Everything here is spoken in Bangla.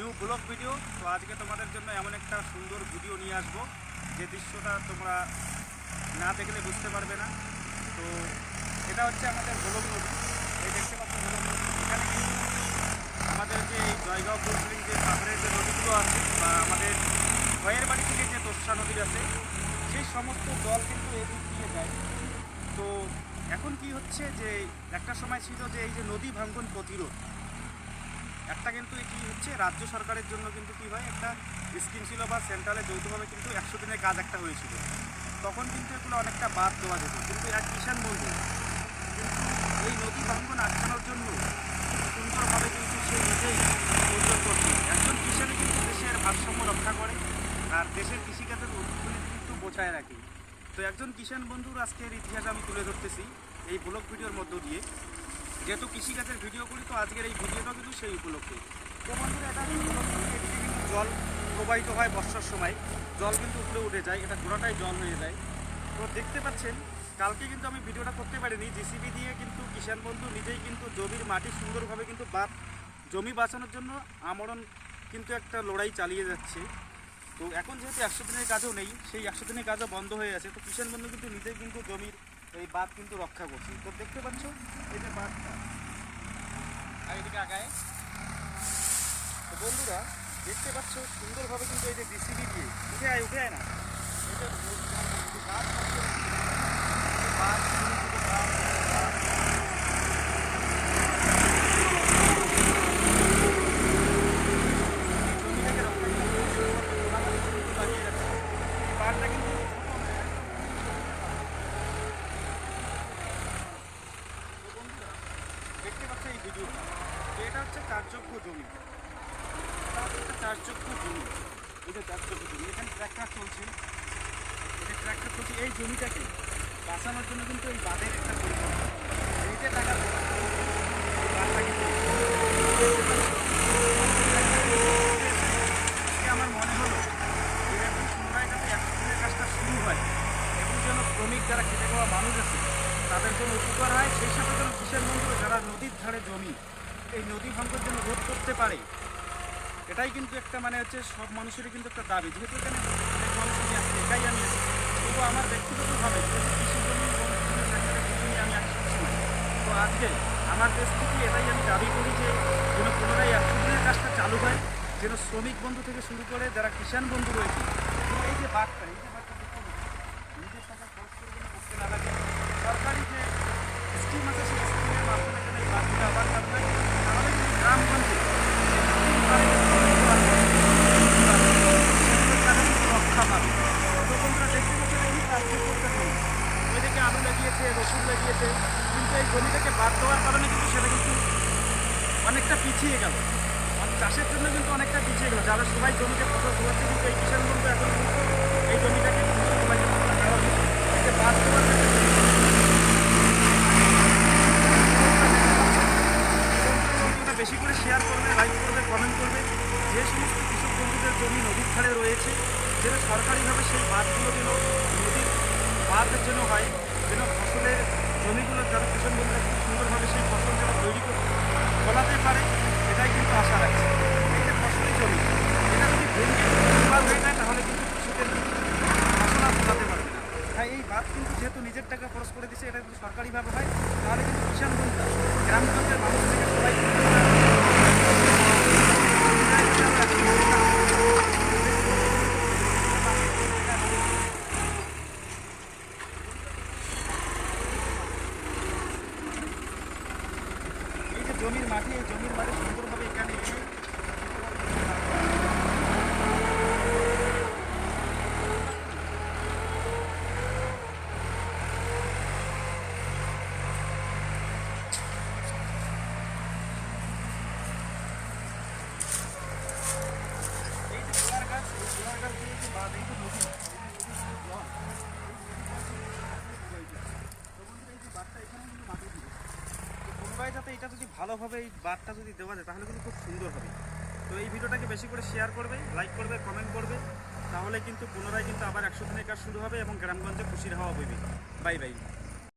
নিউ ব্লগ ভিডিও তো আজকে তোমাদের জন্য এমন একটা সুন্দর ভিডিও নিয়ে আসব। যে দৃশ্যটা তোমরা না দেখলে বুঝতে পারবে না। তো এটা হচ্ছে আমাদের গোলক নদী। এই দেখতে পাচ্ছ নদী। এখানে কিন্তু আমাদের যে এই জয়গাঁও পুরসলিং যে পাহাড়ের যে নদীগুলো আছে বা আমাদের ভয়ের বাড়ি থেকে যে তোষা নদী আছে, সেই সমস্ত জল কিন্তু এদিক দিয়ে যায়। তো এখন কি হচ্ছে যে একটা সময় ছিল যে এই যে নদী ভাঙ্গন প্রতিরোধ একটা কিন্তু কি হচ্ছে, রাজ্য সরকারের জন্য কিন্তু কি হয়, একটা স্কিম ছিল বা সেন্ট্রালে যৌথভাবে কিন্তু একশো দিনের কাজ একটা হয়েছিল। তখন কিন্তু এগুলো অনেকটা বাদ দেওয়া যেত। কিন্তু এক কিষাণ বন্ধু, কিন্তু এই নদী ভাঙ্গন আটকানোর জন্য সুন্দরভাবে কিন্তু সে নিজেই উদ্যোগ করছে। একজন কিষাণই কিন্তু দেশের ভারসাম্য রক্ষা করে, আর দেশের কৃষিকাজের অর্থনীতি কিন্তু বোঝায় রাখে। তো একজন কিষাণ বন্ধুর আজকের ইতিহাস আমি তুলে ধরতেছি এই ব্লগ ভিডিওর মধ্য দিয়ে। যেহেতু কৃষিকাজের ভিডিও করি, তো আজকের এই ভিডিওটা কিন্তু সেই উপলক্ষে। জল প্রবাহিত হয় বর্ষার সময়। জল কিন্তু উপরে উঠে যায়, এটা গোড়াটাই জল হয়ে যায়। তো দেখতে পাচ্ছেন, কালকে কিন্তু আমি ভিডিওটা করতে পারিনি। জিসিবি দিয়ে কিন্তু কিষাণ বন্ধু নিজেই কিন্তু জমির মাটি সুন্দরভাবে কিন্তু বাদ জমি বাঁচানোর জন্য আমরণ কিন্তু একটা লড়াই চালিয়ে যাচ্ছে। তো এখন যেহেতু একশো দিনের কাজও নেই, সেই একশো দিনের কাজও বন্ধ হয়ে আছে, তো কিষাণ বন্ধু কিন্তু নিজেই কিন্তু জমির এই বাঁধ কিন্তু রক্ষা করছে। তো দেখতে পাচ্ছ এই যে বাঁধটা। আর এদিকে আগায়। তো বন্ধুরা, দেখতে পাচ্ছ সুন্দরভাবে কিন্তু এই যে ডিসিবি দিয়ে উঠে আয় উঠে আয় না। এই যে বাঁধ বাঁধ। জমিটাকে রক্ষা করতে শুধুমাত্র গোলাবারি কিন্তু লাগিয়ে রাখছে। এই বাঁধটা কিন্তু ছোট না, তো বন্ধুরা, দেখতে পাচ্ছ এই ভিডিওটা তো এটা হচ্ছে চারযোগ্য জমি। এটা হচ্ছে একটা চারযোগ্য জমি এটা চারযোগ্য জমি, এখানে ট্র্যাক্টর চলছে। এটা ট্র্যাক্টর চলছে, এই জমিটাকে বাঁচানোর জন্য কিন্তু এই বাঁধের একটা টাকা আমার মনে হলো এখন পুনরায় যাতে দিনের কাজটা শুরু হয় এবং শ্রমিক যারা খেটে খাওয়া মানুষ আছে, তাদের জন্য উপকার হয়, সেই সাথে যেন কিষাণ বন্ধু যারা নদীর ধারে জমি এই নদী ভাঙ্গের জন্য রোধ করতে পারে। এটাই কিন্তু একটা মানে হচ্ছে সব মানুষেরই কিন্তু একটা দাবি। যেহেতু এখানে আছে এটাই আমি তবু আমার ব্যক্তিগতভাবে আমি তো আজকে আমার দেশ থেকে এটাই আমি দাবি করি যে যেন পুনরায় একশো কাজটা চালু হয়, যেন শ্রমিক বন্ধু থেকে শুরু করে যারা কিষাণ বন্ধু রয়েছে এই যে বাঘটা, এই যে বাঘটা নিজের টাকা খরচ করে যেন করতে না লাগে। সরকারি যে স্কিম আছে সেই স্কিমের মাধ্যমে যেন এই বাঘটা আবার চালু হয় তাহলে কিন্তু গ্রামগঞ্জে যে নদীর পাড়ে যে জমিগুলো আছে, সেগুলোর তারা কিন্তু রক্ষা পাবে তো বন্ধুরা দেখতে পাচ্ছেন এই কার্যকরটা জমি ওইদিকে আলু লাগিয়েছে রসুন লাগিয়েছে কিন্তু এই জমিটাকে বাদ দেওয়ার কারণে কিন্তু সেটা কিন্তু অনেকটা পিছিয়ে গেল চাষের জন্য কিন্তু অনেকটা পিছিয়ে গেল যারা সবাই জমিতে ফসল ফলাচ্ছে কিন্তু এই বন্ধু এখন এই জমিটাকে সবাই বেশি করে শেয়ার করবে লাইক করবে কমেন্ট করবে যে সমস্ত কৃষক বন্ধুদের জমি নদীর ধারে রয়েছে যেন সরকারিভাবে সেই বাঁধগুলো যেন নদীর বাঁধের জন্য হয় যেন ফসলের জমিগুলো যারা কৃষক বন্ধুরা খুব সুন্দরভাবে সেই ফসল যেন তৈরি করতে ফলাতে পারে, এটাই কিন্তু আশা রাখছে। এই যে ফসলের জমি, এটা যদি ভেঙে দুর্বার হয়ে যায়, তাহলে কিন্তু কৃষকের ফসল আর ফলাতে পারবে না। তাই এই বাদ কিন্তু যেহেতু নিজের টাকা খরচ করে দিচ্ছে এটা কিন্তু সরকারিভাবে হয় তাহলে কিন্তু কিষাণ বন্ধুরা গ্রামগঞ্জের মানুষ থেকে সবাই এই যে জমির মাটি এই জমির মাটি সুন্দরভাবে এখানে এনে এই যে গোলার গাছ এই গোলার গাছ দিয়ে যে বাঁধ এই যে নদী এই যে নদীর যে জল এই যে নদী থেকে জল। তো বন্ধুরা, এই যে বাঁধটা এখানে কিন্তু মাটি দিয়ে তো পুনরায় যাতে এটা যদি ভালোভাবে এই বাদটা যদি দেওয়া যায়, তাহলে কিন্তু খুব সুন্দর হবে। তো এই ভিডিওটাকে বেশি করে শেয়ার করবে লাইক করবে কমেন্ট করবে, তাহলে কিন্তু পুনরায় কিন্তু আবার একশো দিনের কাজ শুরু হবে এবং গ্রামগঞ্জে খুশির হওয়া বইবে। Bye bye